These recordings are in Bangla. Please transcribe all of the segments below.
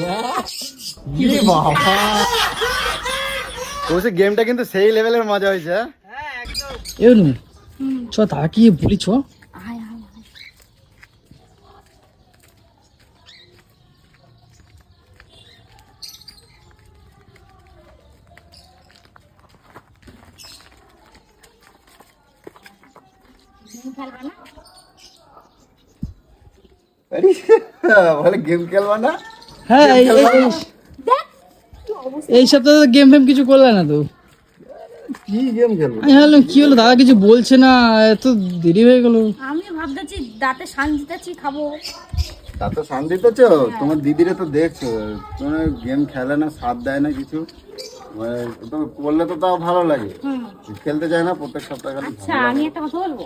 বাবা? বলছে গেমটা কিন্তু সেই লেভেলের মজা হয়েছে। হ্যাঁ? এনু চ তাকিয়ে বলি চ বলে গেম খেলবা না? হ্যাঁ এই- সপ্তাহে গেম ফেম কিছু করলে না তো। কি গেম খেলব আমি ভাবলাম কি হলো? দাদা কিছু বলছে না এত দেরি হয়ে গেল। আমি ভাবতেছি দাঁতে শান দিতেছি খাব। তা তো শান্তি চো তোমার দিদিরে তো দেখছ। তোমার গেম খেলে না সাথ দেয় না কিছু। মানে তো করলে তো তাও ভালো লাগে। খেলতে চায় না প্রত্যেক সপ্তাহে আচ্ছা আমি একটা কথা বলব?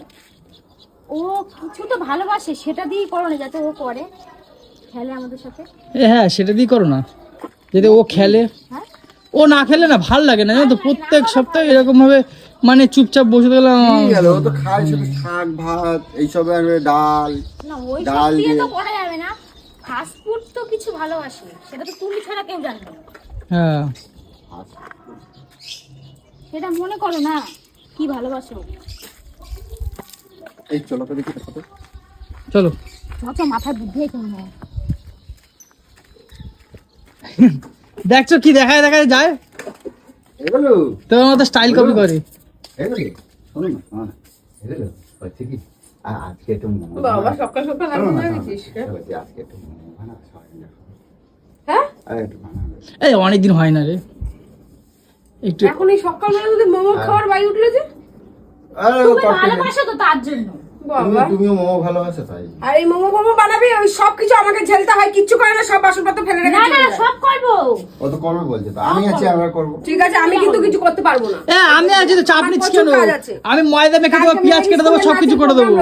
ও কিছু তো ভালোবাসে সেটা দিয়েই করো না যাতে ও করে। খেলে আমাদের সাথে? এ হ্যাঁ সেটা দিয়ে করো না। যদি ও খেলে হ্যাঁ? ও না খেলে না ভালো লাগে না জানো তো প্রত্যেক সপ্তাহে এরকম ভাবে মানে চুপচাপ বসে থাকলাম কি গেল ও তো খায় শুধু শাক ভাত এইসব আর ডাল না ওই ডাল দিয়ে তো করা যাবে না। ফাস্ট ফুড তো কিছু ভালোবাসে সেটা তো তুমি ছাড়া কেউ জানবে হ্যাঁ। সেটা মনে করো না কি ভালোবাসো। এই চলো তো দেখি চলো। যত মাথায় বুদ্ধি মনে হয়। দেখছ কি দেখায় দেখায় যায়? এগুলো? তোমার মতো স্টাইল কপি করে। আজকে একটু বাবা সকাল? আজকে একটু। হ্যাঁ। এই অনেকদিন হয় না রে। একটু এখন এই সকালবেলা যদি মোমো খাওয়ার বাই উঠলে যে? আরে তুমি ভালোবাসো তো তার জন্য। তুমিও মোমো ভালোবাসো তাই। আর এই মোমো মোমো বানাবি ওই সব কিছু আমাকে ঝেলতে হয় কিচ্ছু করে না সব বাসনপত্র ফেলে রেখে না না সব করব। ও তো করবে বলছে তো আমি আছি আমরা করব। ঠিক আছে আমি কিন্তু কিছু করতে পারব না। এ আমি আছি তো চাপ নিচ্ছি কেন আমি ময়দা মেখে দেবো পেঁয়াজ কেটে দেবো সবকিছু সব কিছু করে দেবো।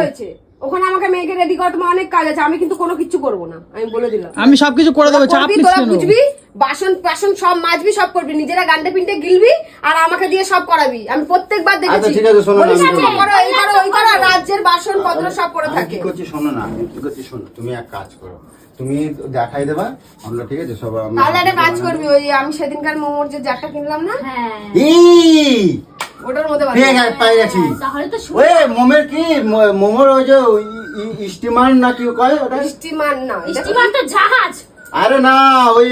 ওখানে আমাকে মেয়েকে রেডি করা তোমার অনেক কাজ আছে আমি কিন্তু কোনো কিছু করব না আমি বলে দিলাম। আমি সব কিছু করে দেবো চাপ নিচ্ছি তোরা কেন? বুঝবি বাসন বাসন সব মাজবি সব করবি নিজেরা গান্ডে পিন্টে গিলবি আর আমাকে দিয়ে সব করাবি। আমি প্রত্যেকবার দেখেছি। আচ্ছা, ঠিক আছে, শোনো না, বলিস, আমি আচ্ছা। করো, এই করো, ওই করো, রাজ্যের বাসন পত্র সব পড়ে থাকে। কি করছি শোনো না আমি কি করছি শোনো তুমি এক কাজ করো তুমি দেখাই দেবা আমরা ঠিক আছে সব আমরা- তাহলে একটা কাজ করবি ওই আমি সেদিনকার মোমোর যে জারটা কিনলাম না? হ্যাঁ। এই, ওটার মধ্যে পেয়ে বানাবি। গে- গেছি। তাহলে তো শুরু ওই মোমের কি? মোমোর ওই যে ই- ই- স্টিমার না কি কয় ওটা? স্টিমার না স্টিমার তো জাহাজ। আরে না ওই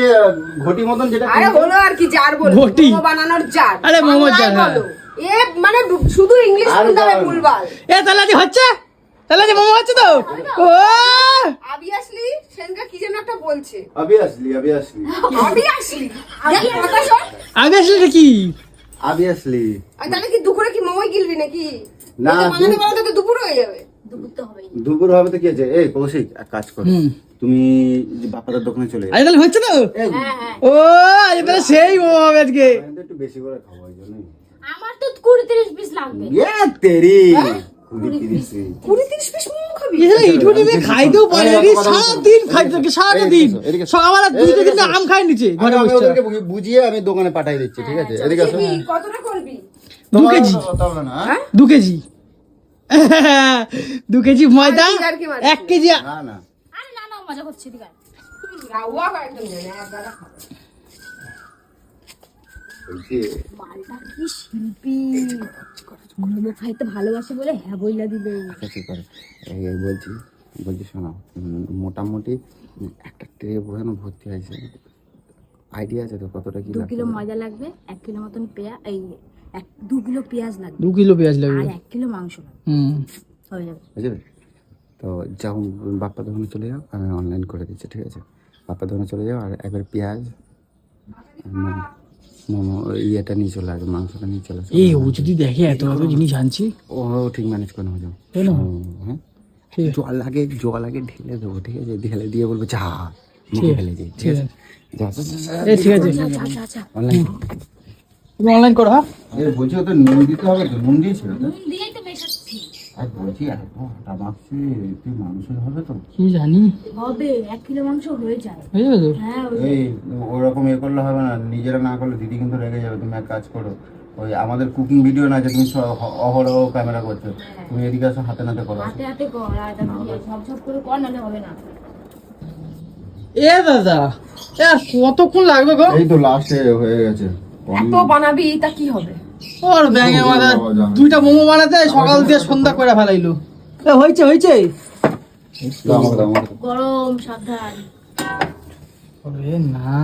ঘটি মতন যেটা আরে হলো আর কি জার বল ঘটি। বানানোর জার আরে মোমোর জার, হ্যাঁ। এ মানে শুধু ইংলিশ বলতে হবে ভুলভাল। এ তাহলে আজ হচ্ছে? তাহলে আজ মোমো হচ্ছে তো? ও! অবভিয়াসলি সেনকা কি যেন একটা বলছে। আমি আসলে কি? অবভিয়াসলি আর তাহলে কি দুপুরে কি মোমোই গিলবি নাকি? না, বানাতে বানাতে তো দুপুর হয়ে যাবে। দুপুর তো হবেই। দুপুর হবে তো কি আছে এই কৌশিক এক কাজ করো। তুমি যে বাপাদের দোকানে চলে যাও। আজ তাহলে হচ্ছে তো এই, হ্যাঁ হ্যাঁ। ও আজ তাহলে সেই মোমো হবে আজকে একটু বেশি করে খাব ওই জন্যই। আমার তো কুড়ি তিরিশ পিস লাগবে। ইয়ে তেরি। কুড়ি তিরিশ কুড়ি তিরিশ পিস মোমো খাইতেও পারে এই, রে কথা বলছো। সারাদিন খাইতে এসো, এদিকে সকালবেলা দুটো এদিকে আম খাই নিচে ঘরে বুঝিয়ে আমি দোকানে পাঠাই দিচ্ছি ঠিক আছে? এদিকে আসো। কতটা করবি? দু কেজি। না, হ্যাঁ? দু কেজি। দু কেজি ময়দা? এক কেজি না না। মজা করছি ঠিক আছে রাউয়া একদম জানে এক গাদা খাবে। বলছি মালটা কি শিল্পী? মোমো খাইতে ভালোবাসে বলে হ্যাঁ বইলা দিবে। কাছে করে এই এই বলছি বলছি শোনো মোটামুটি একটা ট্রে বোঝানো ভর্তি আছে আইডিয়া আছে তো কতটা কি দু কিলো ময়দা লাগবে এক কিলো মতন পেঁয়াজ এই এক দু কিলো পেঁয়াজ লাগবে। দু কিলো পেঁয়াজ আর লাগবে এক কিলো মাংস হুম। হয়ে যাবে। বুঝলে তো যাও বাপ্পা দোকানে চলে যাও আমি অনলাইন করে দিচ্ছি ঠিক আছে? বাপ্পা দোকানে চলে যাও আর একবার পেঁয়াজ মোমো- ইয়েটা নিয়ে চলে আসবে মাংসটা নিয়ে চলে আসবে। এই ও যদি দেখে এত এত জিনিস আনছি? ও ঠিক ম্যানেজ করে নেব যাও। তাই না? হ্যাঁ। ঠিক আছে। জল আগে জল আগে ঢেলে দেবো ঠিক আছে? ঢেলে দিয়ে বলব যা মুখে ফেলে দিই ঠিক আছে? ঠিক আছে। অনলাইন অনলাইন করো। হ্যাঁ? বলছি নুন দিতে হবে তো নুন দিয়েছিল তো নুন দিয়েই তো মেশাচ্ছি আর বলছি এত আটা মাখছি তুই মানুষের হবে তো। কি জানি? হবে এক কিলো মাংস হয়ে যায় হয়ে যাবে তো? হ্যাঁ এই ওরকম এ করলে হবে না নিজেরা না করলে দিদি কিন্তু রেগে যাবে তুমি এক কাজ করো। ওই আমাদের কুকিং ভিডিও না যে তুমি অহরহ ক্যামেরা করছ তুমি এদিকে আসো হাতে নাতে করো। হাতে হাতে কর আর এটা দিয়ে ঝপ ঝপ করে কর নাহলে হবে না। এ দাদা এ, কতক্ষণ লাগবে গো? এই তো লাস্টে হয়ে গেছে। এত বানাবি তা কি হবে? ওর ব্যাঙে মাথা দুইটা মোমো বানাতে সকাল দিয়ে সন্ধ্যা করে ফেলাইলো। এ, হয়েছে হয়েছে। গরম সাবধান। না।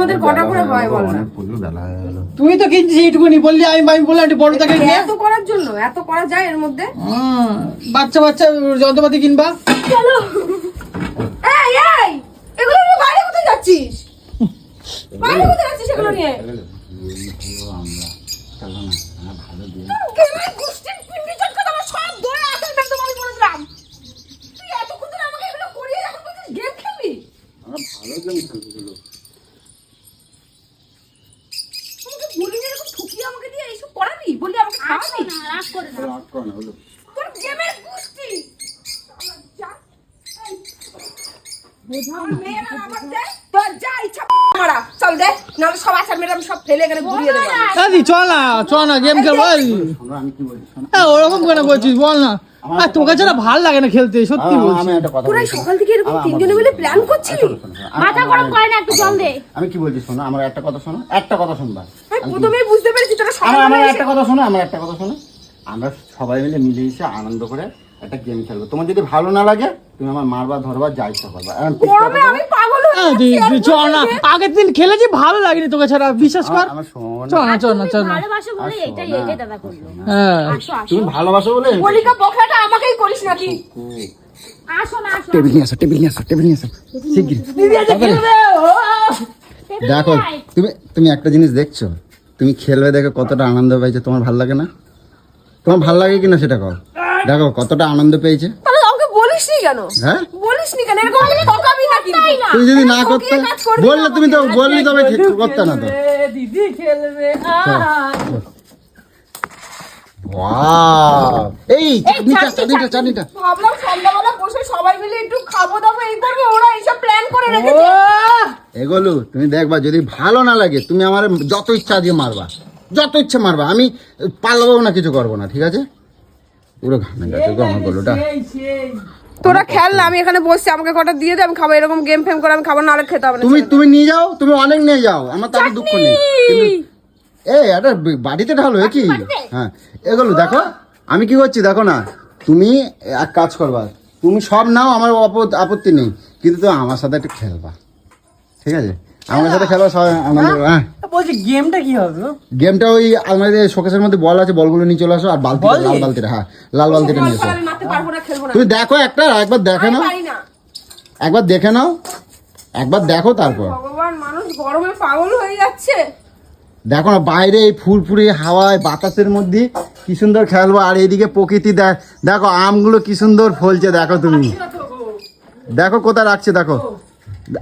মধ্যে কটা করে হয় বল? হয়ে তুই তো কিনছিস এইটুকুনি বললি আমি আমি বললাম একটু বড় থেকে এত করার জন্য এত করা যায় এর মধ্যে? বাচ্চা বাচ্চা যন্ত্রপাতি কিনবা। চলো। এই এই এগুলো নিয়ে বাইরে কোথায় যাচ্ছিস? বাইরে কোথায় যাচ্ছিস এগুলো নিয়ে? আমরা চলো না আমরা ভালো আমরা ভালো গেম খেলব মেয়েরা আমার দেয়, যা ইচ্ছা মারা। চল দে নাহলে সব আসার মেয়েরা আমি সব ফেলে এখানে ঘুরিয়ে দেবো। দাদি চল না চল না গেম খেলব। হ্যাঁ ওরকম কেন বল না। আর তোকে ছাড়া ভালো লাগে না খেলতে সত্যি বলছি। আমি একটা কথা তোরা সকাল থেকে এরকম তিনজনে মিলে প্ল্যান করছিলি? শোনো, শোনো, শোনো। মাথা গরম করে না একটু জল দে। আমি কি বলছি শোনো আমার একটা কথা শোনো একটা কথা শুনবা। প্রথমেই বুঝতে পেরেছি তোরা আমার আমার একটা কথা শোনো আমার একটা কথা শোনো। আমরা সবাই মিলে মিলে এসে আনন্দ করে একটা গেম খেলব। তোমার যদি ভালো না লাগে তুমি আমার মারবা ধরবা যা ইচ্ছা করবা। আমি পাগল হয়ে চল না। আগের দিন খেলেছি ভালো লাগেনি তোকে ছাড়া। বিশ্বাস কর। আমার- আমার শোন চল না চল না চল না। ভালোবাসো বলে আসো এটাই দাদা করল। হ্যাঁ। তুমি ভালোবাসো বলে বলিকা বখাটা আমাকেই করিস নাকি? আসো না আসো। টেবিল নিয়ে আসো টেবিল নিয়ে আসো টেবিল নিয়ে আসো। শিগগির। দেখো তুমি তুমি একটা জিনিস দেখছ। তুমি খেলবে দেখে কতটা আনন্দ পাইছো তোমার ভালো লাগে না? তোমার ভালো লাগে কিনা সেটা কও। দেখো কতটা আনন্দ পেয়েছে। কেন? হ্যাঁ? বলিস কেন? এরকম আমি ঠকাবি না কিন্তু। তুমি যদি না করতে বললে তুমি তো বললি তবে ঠিক করতে না তো। দিদি খেলবে এই চাটনিটা চাটনিটা চাটনিটা। ভাবলাম সন্ধ্যাবেলা বসে সবাই মিলে একটু খাব দাবো এই করবে ওরা এইসব প্ল্যান করে রেখেছে। এগুলো তুমি দেখবা যদি ভালো না লাগে তুমি আমার যত ইচ্ছা দিয়ে মারবা। যত ইচ্ছা মারবা আমি পালাবো না কিছু করব না ঠিক আছে? পুরো ঘামে গেছে গো আমার গলুটা। তোরা খেল না আমি এখানে বসছি আমাকে কটা দিয়ে দে আমি খাব এরকম গেম ফেম করে আমি খাব না হলে খেতে হবে না তুমি তুমি নিয়ে যাও তুমি অনেক নিয়ে যাও আমার তাতে দুঃখ নেই। এই এটা বাড়িতে ঢালো এ কি? হ্যাঁ এগুলো দেখো আমি কি করছি দেখো না তুমি এক কাজ করবা তুমি সব নাও আমার আপত্তি নেই কিন্তু তো আমার সাথে একটু খেলবা ঠিক আছে? আমার সাথে আনন্দ হ্যাঁ। বলছি গেমটা কি হবে গেমটা ওই আমাদের শোকেসের মধ্যে বল আছে বলগুলো নিয়ে চলে আসো আর বালতি লাল? বালতিটা হ্যাঁ লাল বালতিটা নিয়ে এসো। তুমি দেখো একটা একবার দেখে নাও। না। একবার দেখে নাও একবার দেখো তারপর। ভগবান মানুষ গরমে পাগল হয়ে যাচ্ছে। দেখো না বাইরে এই ফুরফুরি হাওয়ায় বাতাসের মধ্যে কি সুন্দর খেলব আর এইদিকে প্রকৃতি দেখ দেখো আমগুলো কি সুন্দর ফলছে দেখো তুমি। দেখো কোথায় রাখছে দেখো।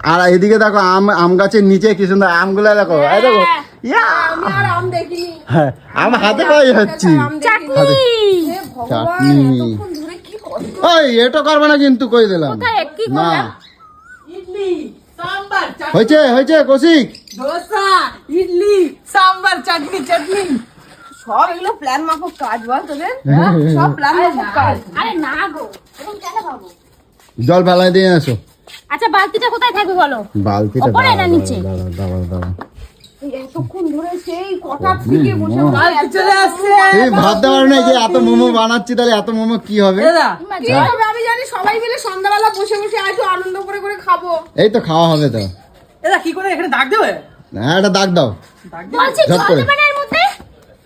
আর এদিকে দেখো আম আম গাছের নিচে কি সুন্দর আমগুলো দেখো এই দেখো। ইয়া! আমি আর আম হ্যাঁ আম হাতে পাই হচ্ছি। চাটনি। ওই এটা করবে না কিন্তু কই দিলাম। না। ইডলি সাম্বার চাটনি। হয়েছে হয়েছে কৌশিক। দোসা ইডলি সাম্বার চাটনি চাটনি। সব এগুলো প্ল্যান মাফক কাজ বল তোদের। হ্যাঁ? সব প্ল্যান মাফক কাজ। আরে না গো। কেন ভাবো? জল ফেলায় দিয়ে আসো। আচ্ছা বালতিটা কোথায় থাকবে বলো? বালতিটা ওপরে না নিচে? দাঁড়াও, দাঁড়াও, দাঁড়াও। এতক্ষণ ধরে সেই কটা থেকে বসে বসে বালতি চলে আসছে। তুমি ভাবতে পারো না যে এত মোমো বানাচ্ছি তাহলে এত মোমো কি হবে? কি হবে? আমি জানি সবাই মিলে সন্ধ্যাবেলা বসে বসে একটু আনন্দ করে করে খাব। এই তো খাওয়া হবে তো। দাদা কি করে এখানে দাগ দেবে? হ্যাঁ এটা দাগ দাও। বলছি জল দেবে না এর মধ্যে?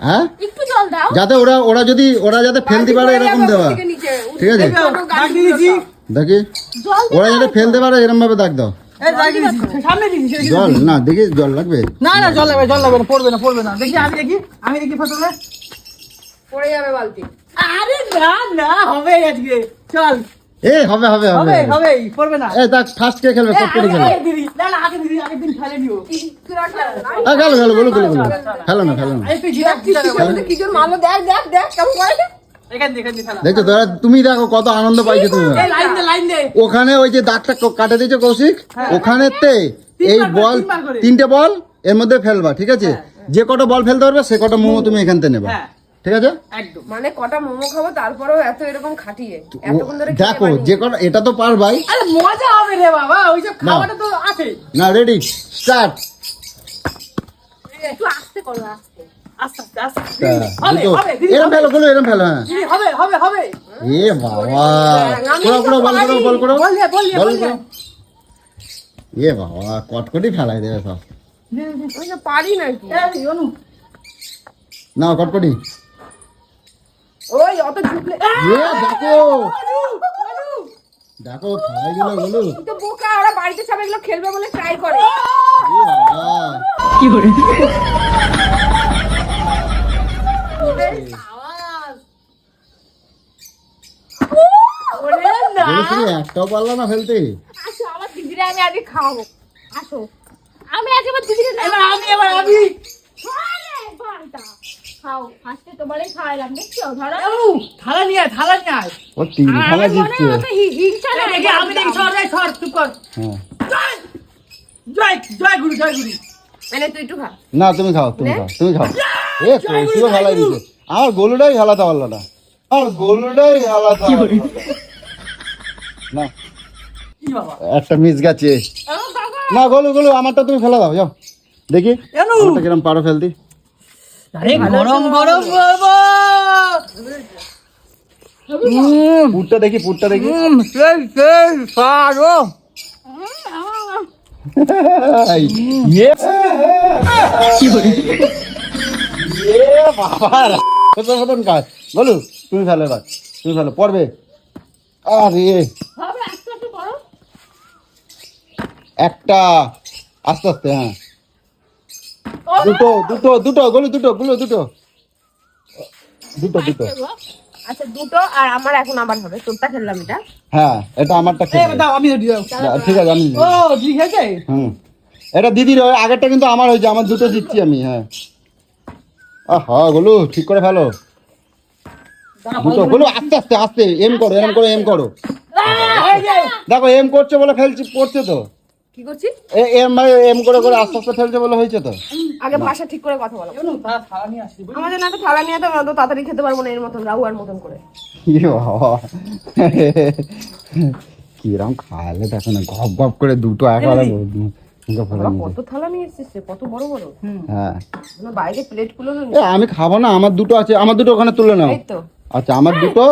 হ্যাঁ? একটু জল দাও। যাতে ওরা ওরা যদি ওরা যাতে ফেলতে পারে এরকম দেওয়া। ঠিক আছে? দেখি। ওরা যাতে ফেলতে পারে এরকম ভাবে দাগ দাও। জল না দেখি জল লাগবে? না না জল লাগবে জল লাগবে না পড়বে না পড়বে না। দেখি আমি দেখি আমি দেখি ফটোলে পড়ে যাবে বালতি। আরে না না হবে আজকে। চল। এ হবে হবে হবে। হবে হবে পড়বে না। এই দেখ ফার্স্ট কে খেলবে সব করে খেলবে? না না আগে দিদি আগের দিন ফেলে দিও না। আ গেল গেল বলো বলো বলো ফেলো না ফেলো না। এই তুই জিরা জিরা কিসের কি জোর মারলো দেখ দেখ দেখ কেমন করে দেখছ তোরা? তুমি দেখো কত আনন্দ পাইছো তুমি। ওখানে ওই যে দাগটা কাটে দিয়েছে কৌশিক ওখানেতে এই বল তিনটে বল এর মধ্যে ফেলবা ঠিক আছে? যে কটা বল ফেলতে পারবে সে কটা মোমো তুমি এখান থেকে নেবা। হ্যাঁ। ঠিক আছে? একদম। মানে কটা মোমো খাব তারপরেও এত এরকম খাটিয়ে। এতক্ষণ ধরে দেখো যে কটা এটা তো পারবাই। আরে মজা হবে রে বাবা ওইসব খাওয়াটা তো আছে। না রেডি স্টার্ট একটু আস্তে করো আস্তে। এরম। ফেলো গুলো এরম ফেলো হ্যাঁ। দিদি, হবে হবে হবে। এ বাবা। করো করো বল করো বল করো। বল দে, বল দে, বল বল দে। করো এ বাবা কটকটি ফেলাই দেবে সব। পারি। নাও কটকটি। ওই অত ঝুঁকলে এ দেখো। দেখো খাই দিলগুলো তো বোকা ওরা বাড়িতে সব এগুলো খেলবে বলে ট্রাই করে। না বলেছি, একটাও পারল না ফেলতে। আসো আমার দিদিরা আমি আগে খাওয়াবো। আসো। আমি আজ আমার দিদিরা এবার আমি এবার আমি। খাও আজকে তোমারই খাওয়ালাম দেখছ? ধরো। থালা নিয়ে আয় থালা নিয়ে আয়। ও তিন খানা আমার মনে হি- হিংসা না দেখি, আমি দেখি সর সর চুপ কর। হ্যাঁ। জয় জয় গুরু জয় গুরু। না তুমি খাও তুমি খাও তুমি খাও। এ কৌশিও ফেলাই দিচ্ছে আমার গোলুটাই খেলাতে পারল না। আমার গোলুটাই পারল না। না। কি বাবা? একটা মিস গেছে। না গোলু গোলু আমারটা তুমি ফেলে দাও যাও। দেখি কিরম পারো ফেলতি আরে গরম গরম পুরটা দেখি পুরটা দেখি। সেই সেই সারো এই, ইয়ে। ইয়ে বাবা কোথায় মতন কাজ বলু তুমি ফেলো এবার তুমি ফেলো পড়বে। আরে। একটা আস্তে আস্তে হ্যাঁ। দুটো দুটো দুটো গলু দুটো গুলো দুটো। দুটো দুটো। আচ্ছা দুটো আর আমার এখন আবার হবে। তোরটা খেললাম এটা। হ্যাঁ এটা আমারটা এই দাও আমি দিও। ঠিক আছে আমি ও ঠিক আছে হুম। এটা দিদির ওই আগেরটা কিন্তু আমার হয়েছে আমার দুটো জিতছি আমি হ্যাঁ। আহা গলু ঠিক করে ফেলো। দুটো গলু আস্তে আস্তে আস্তে এম করো এরম করে এম করো দেখো এম করছে বলে ফেলছি পড়ছে তো। কি করছিস? এ- এম মানে এম করে করে আস্তে আস্তে ফেলছে বলে হয়েছে তো। আগে ভাষা ঠিক করে কথা বলো। অনু তারা থালা নিয়ে আসছি বুঝলি? আমাদের না তো থালা নিয়ে তো অত তাড়াতাড়ি খেতে পারব না এর মতন রাহুয়ার মতন করে। বাবা। কিরম খাওয়ালে দেখো না গপ গপ করে দুটো একবারে মুখে ফেলে বাবা, নিয়েছে। কত থালা নিয়ে এসেছিস রে? কত বড় বড়। হ্যাঁ। বাইরে প্লেট আমি খাব না আমার দুটো আছে আমার দুটো ওখানে তুলে নাও। আচ্ছা আমার দুটো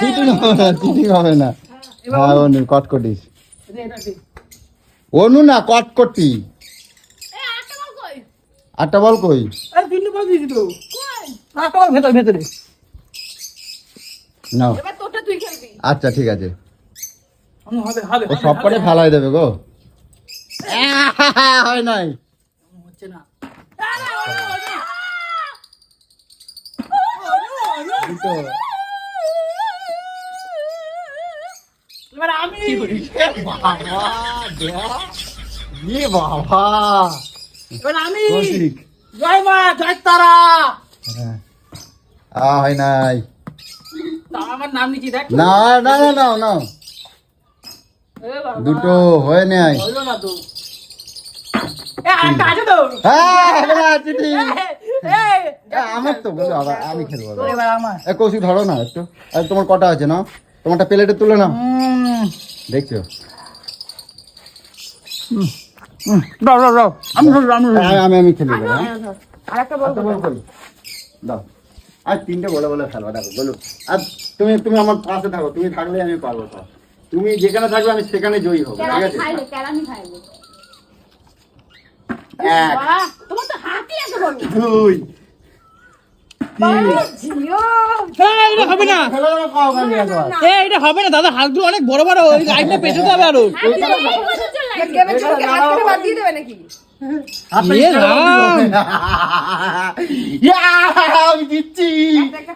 চিটিং হবে না চিটিং হবে না। হ্যাঁ অনু। কটকটিস। অনু না কটকটি আটটা বল কই? আরে তিনটে বল দিয়েছি তো। আর তোমার ভেতর ভেতরে। নাও। এবার তোরটা তুই খেলবি। আচ্ছা ঠিক আছে। ও সব হবে। ফালাই দেবে গো। হয় নাই। হচ্ছে না। দুটো। এবার আমি বাবা বাবা। এবার আমি জয় মা জয় তারা। হ্যাঁ। আ হয় নাই। আমার নাম নিচ্ছি দেখ। না না না না না। দুটো হয়ে নাই। হলো না তো। এ আরেকটা আছে তো। হ্যাঁ আমার তো বলো আবার আমি খেলব। এবার। এবার আমার কৌশিক ধরো না একটু। আর তোমার কটা আছে না তোমারটা প্লেটে তুলে নাও। দেখছ? দাও দাও দাও। আমি আমি। আমি খেলি হ্যাঁ? আর একটা বল বল করি। দাও। আর তিনটে বলে বলে খেলবা দেখো বলো আর তুমি তুমি আমার পাশে থাকো তুমি থাকলে আমি পারব তো। তুমি যেখানে থাকবে আমি সেখানে জয়ী হব ঠিক আছে? এক। তোমার তো হাতি আছে দুই। হবে না হবে না দাদা হাতগুলো অনেক বড় বড় ওই লাইনটা পেছাতে হবে আরও খাই,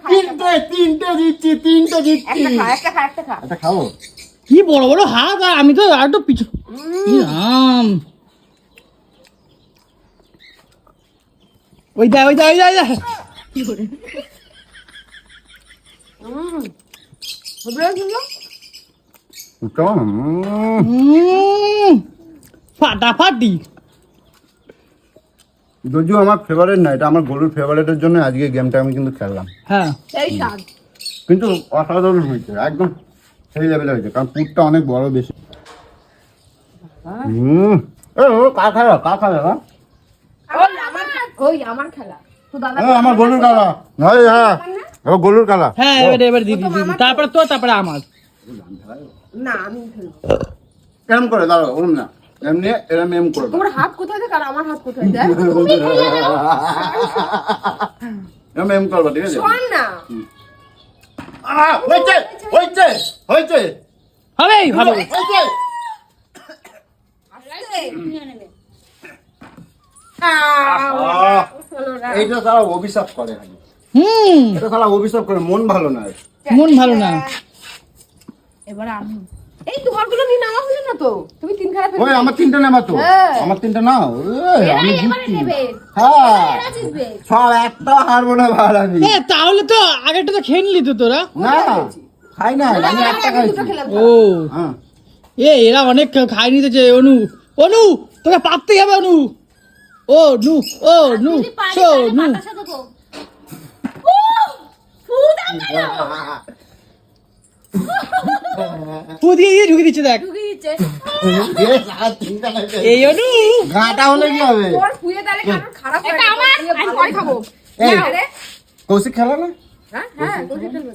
তিনটে তিনটে জিতছি তিনটে খাব কি বড় বড় হাত আর আমি তো আর তো পিছু রাম ওই দা ওই দা ওই দা ফাটাফাটি যদিও আমার ফেভারিট না এটা আমার গরুর ফেভারিটের জন্য আজকে গেমটা আমি কিন্তু খেললাম। হ্যাঁ এই কিন্তু অসাধারণ হয়েছে একদম সেই লেভেলে হয়েছে কারণ পুরটা অনেক বড় বেশি। হুম। ও কার খেলা? কার খেলা? হ্যাঁ? ওই আমার খেলা দাদা এ, আমার গরুর খেলা হ্যাঁ হ্যাঁ। ও গরুর খেলা হ্যাঁ এবারে এবার দিদি দিদি তারপরে তো তারপরে আমার। না আমি এরম করে দাঁড়াও ওরম না। এমনি এরম এম করে দাও। তোমার হাত কোথায় থাকে আর আমার হাত কোথায় দেখ? এরম এম করবা ঠিক আছে? শোন না। আহ, হয়েছে হয়েছে হয়েছে। হবেই ভালো। হয়েছে। আহ, এইটা সারা অভিশাপ করে হুম। এটা সারা অভিশাপ করে মন ভালো না মন ভালো না। এবার আমি। এই তোমারগুলো নিয়ে নেওয়া হলো না তো? তুমি তিন খেলা ওই আমার তিনটা নেবা তো? হ্যাঁ। আমার তিনটা নাও। আমি জিতছি। হ্যাঁ। সব একটা হারবো না আমি। এ তাহলে তো আগেরটা তো খেয়ে নিলি তো তোরা। না খাই না আমি একটা খাইছি ও। হ্যাঁ। এ এরা অনেক খাই নিতেছে অনু। অনু তোকে পাততেই হবে অনু। ও নু ও নু তাহলে নু। ফু দিয়ে দিয়ে ঢুকে দিচ্ছে দেখ। এই অনু হলে কি হবে? খারাপ খাব। কৌশিক খেলা না? হ্যাঁ হ্যাঁ।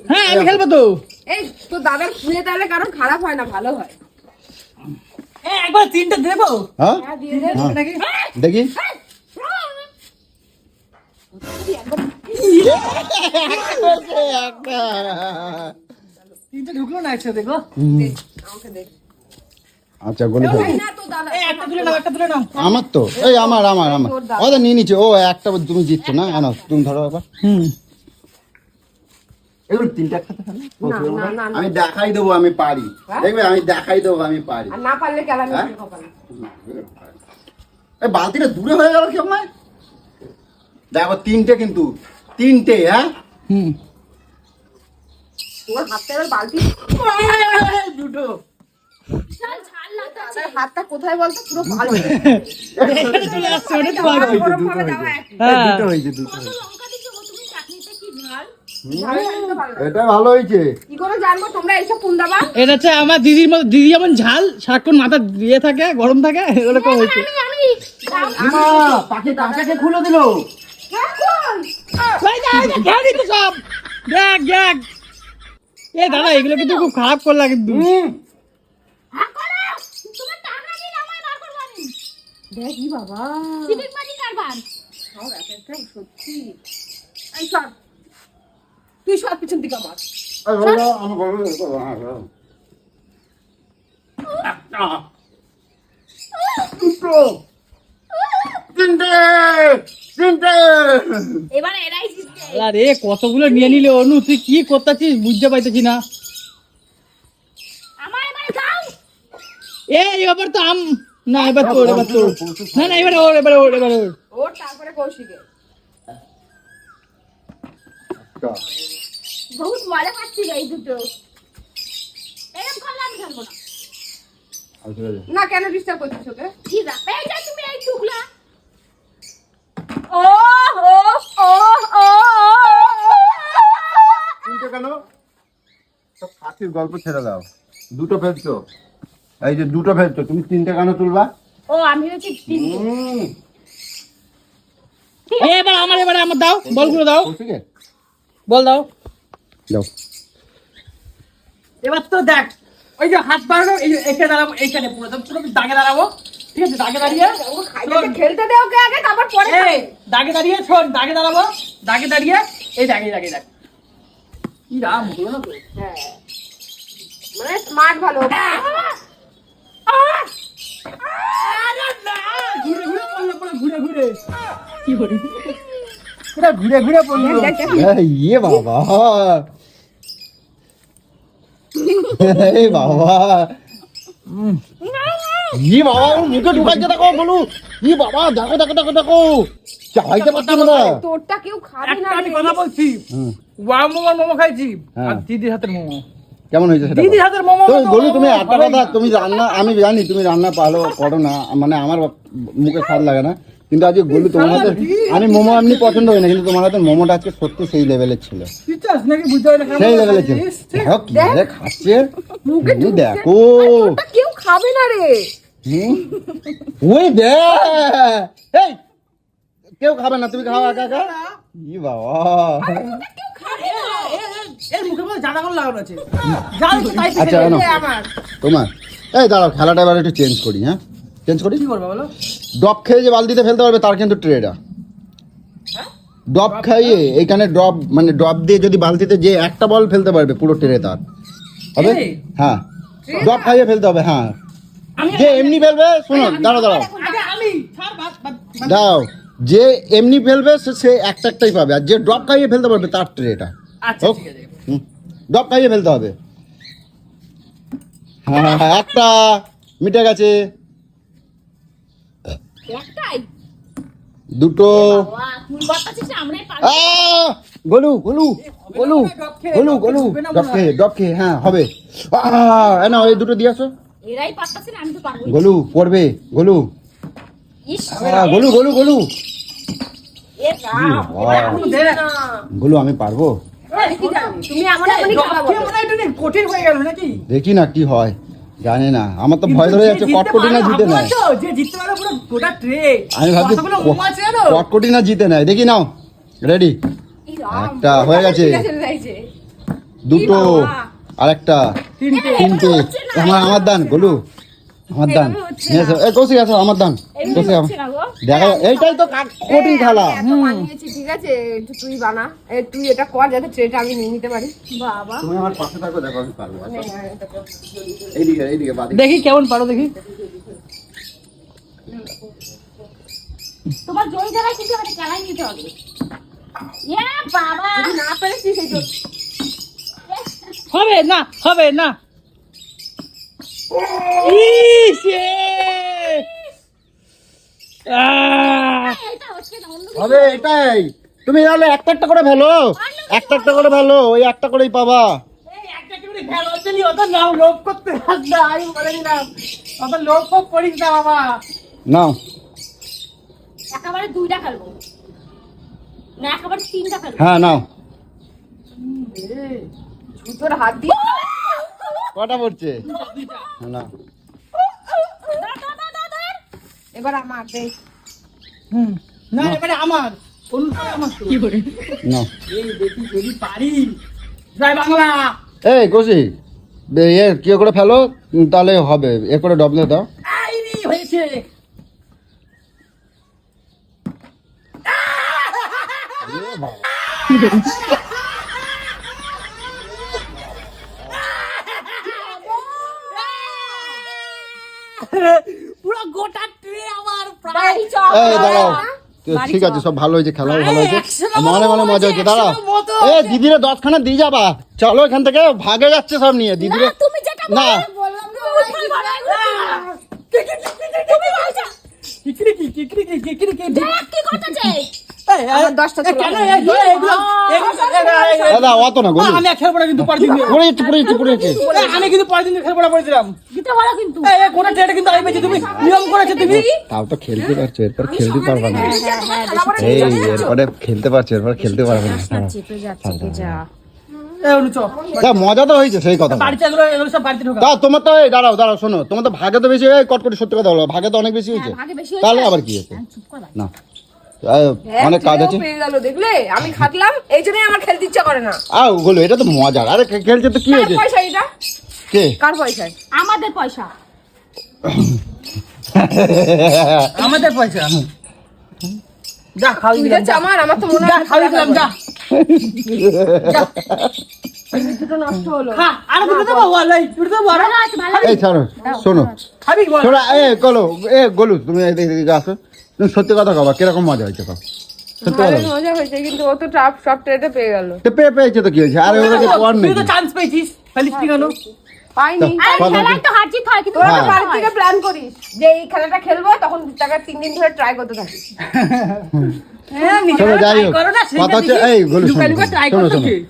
হ্যাঁ আমি খেলব তো। এই তো দাদার ফুয়ে তাহলে কারণ খারাপ হয় না ভালো হয়। একবার তিনটা দেবো? হ্যাঁ? দেখি। আচ্ছা আমার তো এই আমার আমার আমার ওদের নিয়ে নিচ্ছে ও একটা তুমি জিতছো না আনো তুমি ধরো না। আমি দেখাই দেবো আমি পারি হ্যাঁ? দেখবে আমি দেখাই দেবো আমি পারি না পারলে হ্যাঁ? বালতিটা দূরে হয়ে গেল কি আমার দেখো তিনটে কিন্তু। তিনটে হ্যাঁ? হুম। তোর হাতটা এবার বালতি দুটো। হাতটা কোথায় বলতো? পুরো বালতি। হ্যাঁ। দুটো হয়েছে দুটো। এটা ভালো হয়েছে। কি করে জানব? তোমরা এইসব কোন এটা হচ্ছে আমার দিদির মতো দিদি যেমন ঝাল সারাক্ষণ মাথা দিয়ে থাকে গরম থাকে ওরকম হয়েছে। পাখি খুলে দিল। সব। দেখ দেখ। এ দাদা এগুলো কিন্তু খুব খারাপ করলা কিন্তু। হ্যাঁ দেখি বাবা। সত্যি। তুই সব পিছন দিকে আমার এই বলো, আমার গরু দেখো, হ্যাঁ, হ্যাঁ। একটা, দুটো, তিনটে তিনটে এবারে এরাই জিতবে। কতগুলো নিয়ে নিলে অনু? তুই কি করতেছিস? বুঝতে পাইতেছি না। আমার এবারে দাও। এই এবার তো আম না এবার তোর এবার তোর। না না এবারে ওর এবারে ওর এবারে ওর। ওর তারপরে কৌশিকে বহুত মজা পাচ্ছি এই দুটো। এরকম করলে না। ঠিক আছে। কেন ডিস্টার্ব করছিস ওকে? কি দা এই তুমি এই টুকলা। ও ও ও ও তিনটে কেন? সব ফাঁসির গল্প ছেড়ে দাও। দুটো ফেলছো। এই যে দুটো ফেলছো তুমি তিনটে কেন তুলবা? ও আমি হচ্ছে এবার আমার এবারে আমার দাও বলগুলো দাও? বল দাও। দাও। এবার তো দেখ ওই যে হাত বাড়ানো এই যে এখানে দাঁড়াবো এইখানে পুরো পুরো দাগে দাঁড়াবো। ঠিক আছে দাগে দাঁড়িয়ে। খেলতে দে ওকে আগে তারপর পরে দাগে দাঁড়িয়ে শোন দাগে দাঁড়াবো। দাগে দাঁড়িয়ে এই দাগে দাগে দাগ কি রাম হলো না তো। হ্যাঁ। মানে স্মার্ট ভালো। ঘুরে ঘুরে পড়ল ঘুরে ঘুরে। কি করি পুরো ঘুরে ঘুরে পড়ল। ইয়ে বাবা। বাবা। ই বাবা মুখে ঢুকাইছে দেখো বলু। ই বাবা দেখো দেখো দেখো দেখো। চাইতে পারছি না। তোরটা কেউ খাবে না আমি কথা বলছি। মোমো খাইছি। হ্যাঁ। আর দিদির হাতের মোমো। কেমন হয়েছে সেটা দিদির হাতের মোমো তুমি বলু তুমি একটা কথা তুমি রান্না আমি জানি তুমি রান্না ভালো করো না। মানে আমার মুখে স্বাদ লাগে না। কিন্তু আজকে গলু তোমার হাতে আমি মোমো এমনি পছন্দ হয় না কিন্তু তোমার হাতে মোমোটা আজকে সত্যি সেই লেভেলের ছিল। পিচাস নাকি বুঝতে পারি না সেই লেভেলের ছিল। দেখো কি খাচ্ছে। দেখো। কেউ খাবে না রে? ওই দে! এই! কেউ খাবে না তুমি খাও একা একা। ই বাবা। আচ্ছা তোমার এই দাঁড়াও খেলাটা এবার একটু চেঞ্জ করি হ্যাঁ? চেঞ্জ করি? কি করব বলো? ড্রপ খেয়ে যে বালতিতে ফেলতে পারবে তার কিন্তু ট্রেটা ড্রপ খাইয়ে এইখানে ড্রপ মানে ড্রপ দিয়ে যদি বালতিতে যে একটা বল ফেলতে পারবে পুরো ট্রে তার। হবে? হ্যাঁ। ড্রপ খাইয়ে ফেলতে হবে হ্যাঁ। যে এমনি ফেলবে শোনো দাঁড়াও দাঁড়াও। দাও যে এমনি ফেলবে সে- সে একটা একটাই পাবে আর যে ড্রপ খাইয়ে ফেলতে পারবে তার ট্রেটা আচ্ছা ঠিক আছে। ড্রপ খাইয়ে ফেলতে হবে। হ্যাঁ হ্যাঁ, একটা মিটে গেছে। দুটো! গোলু গোলু গোলু গোলু গোলু ডব খেয়ে ডব খেয়ে হ্যাঁ হবে। নাও এই দুটো দিয়ে আসো। এরাই পারতাছে না আমি তো পারব গোলু পড়বে। গোলু। গোলু গোলু গোলু। গোলু আমি পারব? আমি কি জানি তুমি এমন এমনই খাওয়া খেয়ে হয় একটু নে, কঠিন হয়ে গেল নাকি? দেখি না কি হয় জানি না। আমার তো ভয় ধরে যাচ্ছে কটকটি না জিতে নেয়। যে জিততে পারে পুরো গোটা ট্রে আমি ভাবছি কটকটি না জিতে নেয়। দেখি নাও রেডি? একটা হয়ে গেছে। দুটো আর একটা তিনটে। তিনটে। আমার আমার দান গোলু। আমার দান। কৌশিক আসো আমার দান। কৌশিক দেখা এইটাই তো কঠিন খেলা। ঠিক আছে? একটু তুই বানা। এ, তুই এটা কর যাতে ট্রেটা আমি নিয়ে নিতে পারি। বাবা। তুমি আমার পাশে থাকো দেখো আমি পারব। এইদিকে এইদিকে দেখি কেমন পারো দেখি। তোমার জয় জায়গায় কিন্তু আমাকে নিতে হবে। এ বাবা। না পেরেছিস সেই তো হবে না হবে না। হবে এটাই। তুমি তাহলে একটা একটা করে ফেলো। একটা একটা করে ফেলো ওই একটা করেই পাবা। নাও। একেবারে দুইটা খেলব না একেবারে তিনটা খেলব হ্যাঁ নাও। জুতোর হাত দিয়ে কটা পড়ছে? নাও এবার আমার দেখ। হুম, না, এবারে আমার। এই কি করে ফেলো? তাহলে হবে। এ করে ডবলে দাও। রে, পুরো গোটা ট্রে আমার প্রায় এই দাঁড়াও। ঠিক আছে সব ভালো হয়েছে খেলাও ভালো হয়েছে। মনে মনে মজা হচ্ছে দাঁড়াও। একশোটার মতো এ দিদিরে দশখানা দিয়ে যাবা। চলো এখান থেকে ভাগে যাচ্ছে সব নিয়ে। দিদিরে তুমি যেটা না। কিকরিকি, দেখ কি দাদা অত না আমি খেলব কিন্তু পড়ে পড়ে পড়ে আমি কিন্তু খেলব কিন্তু। গোটা ট্রেটা কিন্তু আমি তুমি নিয়ম করেছ তুমি? তাও তো খেলতে পারছ এরপর খেলতে পারবা না। হ্যাঁ, এই এরপরে খেলতে পারছ এরপর খেলতে পারবে না। মজা তো হয়েছে সেই কথা। তোমার তো এই দাঁড়াও দাঁড়াও শোনো। তোমার তো ভাগে তো বেশি কটকটি সত্যি কথা বলো ভাগে তো অনেক বেশি হয়েছে। বেশি হয়েছে? তাহলে আবার কি কর ভাই। না। অনেক কাজ আছে। পেয়ে গেল দেখলে? আমি খাটলাম এই জন্যই আমার খেলতে ইচ্ছা করে না। আও বলো এটা তো মজার। আরে খেলছে তো কি হয়েছে? পয়সা এটা? কে? কার পয়সায় আমাদের পয়সা। আমাদের পয়সা। যা খাওয়াই তুই দিলাম আমার? আমার তো মনে হয় খাওয়াই দিলাম যা। শোনো। শোনো এ কলো এ গলু তুমি আসো। তুমি সত্যি কথা কবা কীরকম মজা হয়েছে বলো। মজা হয়েছে কিন্তু ও তো সব ট্রেটা পেয়ে গেল। তো পেয়ে পেয়েছে তো কি হয়েছে? আরে ওটাকে পাওয়ার নেই। তুই তো চান্স পেয়েছিস ফেলিস কেন? পাইনি। খেলায় তো হার জিত হয়। কিন্তু তোরা। বাড়ি থেকে প্ল্যান করিস যে এই খেলাটা খেলব তখন তাকে তিন দিন ধরে ট্রাই করতে থাকিস হ্যাঁ?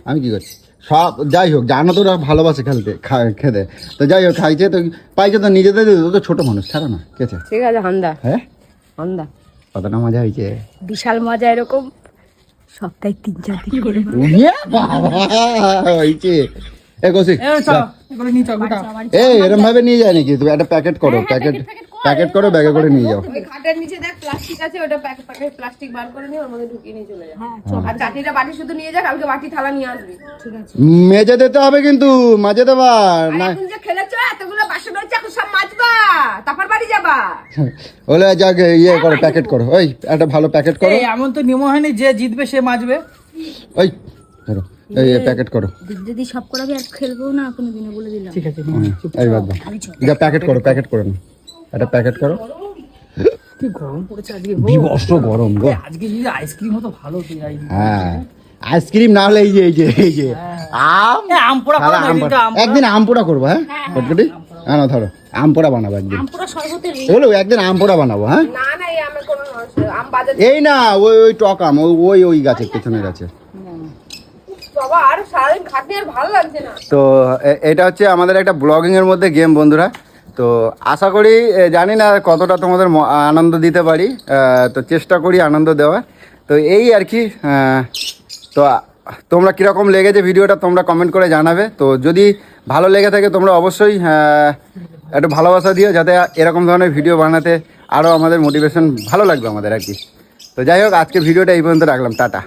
আমি কি করছি? সব যাই হোক জানো তো ওরা ভালোবাসে খেলতে খেতে। তো যাই হোক খাইছে তো পাইছে তো নিজেদের তো ছোট মানুষ ছাড়ো না ঠিক আছে হান্দা হ্যাঁ? হান্দা কতটা মজা হয়েছে? বিশাল মজা এরকম। সপ্তাহে তিন চার দিন করে। হয়েছে। এই এরকম ভাবে নিয়ে যায় নাকি? তুমি একটা প্যাকেট করো প্যাকেট প্যাকেট করো ব্যাগে করে নিয়ে যাও। ওই খাটের নিচে দেখ প্লাস্টিক আছে ওটা প্যাকেট প্যাকেট প্লাস্টিক বার করে নিয়ে ওর মধ্যে ঢুকিয়ে নিয়ে চলে যা আর চাটনিটা বাটি শুধু নিয়ে যা কালকে বাটি থালা নিয়ে আসবি। মেজে দিতে হবে কিন্তু মাঝে দেবার আর না যে খেলেছো এতগুলো বাসন রয়েছে এখন সব মাজবা। তারপর বাড়ি যাবা। যাক ইয়ে করো প্যাকেট করো। ওই একটা ভালো প্যাকেট করো। এই এমন তো নিয়ম হয়নি যে জিতবে সে মাজবে। ওই ধরো। এই প্যাকেট করো। যদি সব করাবে আর খেলব না কোনোদিনও বলে দিলাম। ঠিক আছে হুম, এই বাদ দাও। যা প্যাকেট করো প্যাকেট করো না একটা প্যাকেট করো। কি গরম পড়েছে আজকে গরম গো। আজকে যদি আইসক্রিম হতো ভালো হতো হ্যাঁ। আইসক্রিম না হলে এই যে এই যে এই যে। আম? আম পোড়া শালা করো আম পোড়া। একদিন আম পোড়া করব হ্যাঁ? কটকটি? হ্যাঁ না ধরো। আম পোড়া বানাবো একদিন। বলো একদিন আম পোড়া বানাবো হ্যাঁ? না না এই আমের কোনো নষ্ট- আম বাজার এই না ওই ওই টক আম ওই ওই ওই গাছের পেছনে গাছে বাবা আর সারাদিন খাটনি আর ভালো লাগছে না তো এটা হচ্ছে আমাদের একটা ব্লগিং এর মধ্যে গেম বন্ধুরা। তো, আশা করি জানি না কতটা তোমাদের আনন্দ দিতে পারি। তো চেষ্টা করি আনন্দ দেওয়ার। তো, এই আর কি তো তোমরা কীরকম লেগেছে ভিডিওটা তোমরা কমেন্ট করে জানাবে। তো, যদি ভালো লেগে থাকে, তোমরা অবশ্যই একটু ভালোবাসা দিও, যাতে এরকম ধরনের ভিডিও বানাতে আরও আমাদের মোটিভেশন ভালো লাগবে আমাদের আর কি। তো, যাই হোক, আজকে ভিডিওটা এই পর্যন্ত রাখলাম। টাটা।